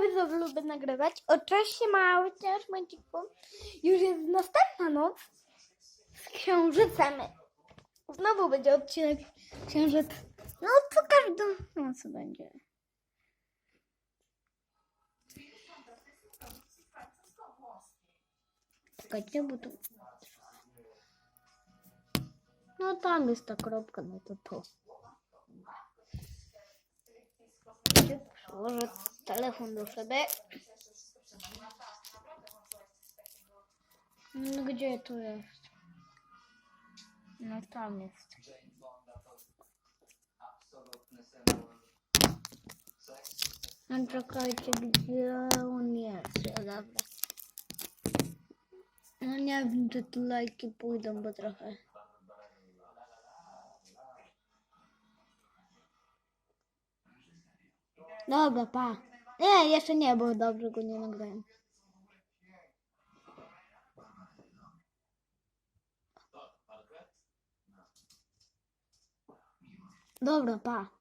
widzowie lubię nagrywać. O czasie mały, momenciku. Już jest następna noc z księżycem. Znowu będzie odcinek księżyc. No co każdą noc będzie. Czekajcie, bo tu... No tam jest ta kropka, no to to. Przyłożę telefon do siebie. No gdzie tu jest? No tam jest. No czekajcie, gdzie on jest? Ja dobra. No nie wiem, czy tu lajki pójdą, bo trochę... Dobra, pa. Nie, jeszcze nie, bo dobrze go nie nagrałem. Dobra, pa.